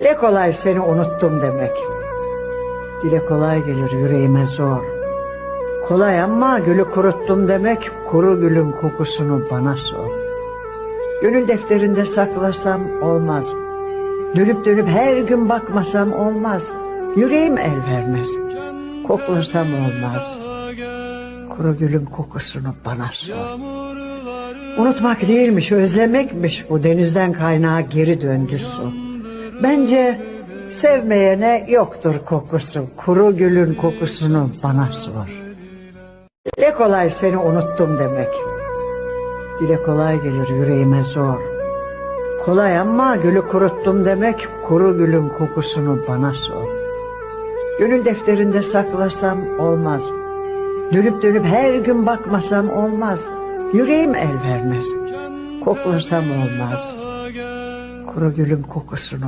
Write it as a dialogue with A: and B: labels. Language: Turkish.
A: Dile kolay seni unuttum demek. Dile kolay gelir yüreğime zor. Kolay ama gülü kuruttum demek kuru gülün kokusunu bana sor. Gönül defterinde saklasam olmaz. Dönüp dönüp her gün bakmasam olmaz. Yüreğim el vermez. Koklasam olmaz. Kuru gülün kokusunu bana sor. Unutmak değilmiş, özlemekmiş bu denizden kaynağa geri döndü su. Bence sevmeyene yoktur kokusu. Kuru gülün kokusunu bana sor. Dile kolay seni unuttum demek. Dile kolay gelir yüreğime zor. Kolay ama gülü kuruttum demek kuru gülün kokusunu bana sor. Gönül defterinde saklasam olmaz. Dönüp dönüp her gün bakmasam olmaz. Yüreğim el vermez. Koklasam olmaz. Kuru gülün kokusunu